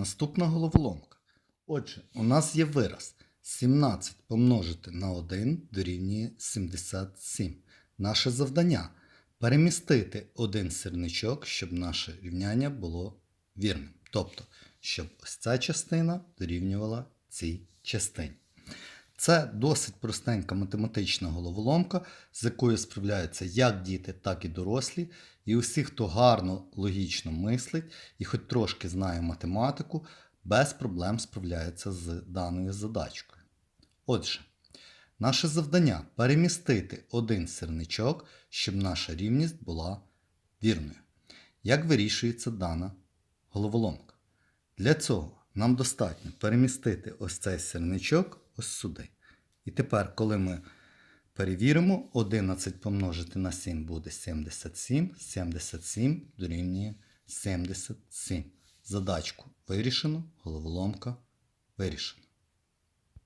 Наступна головоломка. Отже, у нас є вираз 17 помножити на 1 дорівнює 77. Наше завдання перемістити один сірничок, щоб наше рівняння було вірним. Тобто, щоб ось ця частина дорівнювала цій частині. Це досить простенька математична головоломка, з якою справляються як діти, так і дорослі. І усі, хто гарно логічно мислить і хоч трошки знає математику, без проблем справляється з даною задачкою. Отже, наше завдання перемістити один сірничок, щоб наша рівність була вірною. Як вирішується дана головоломка? Для цього нам достатньо перемістити ось цей сірничок ось сюди. І тепер, коли ми перевіримо, 11 помножити на 7 буде 77, 77 дорівнює 77. Задачку вирішено, головоломка вирішена.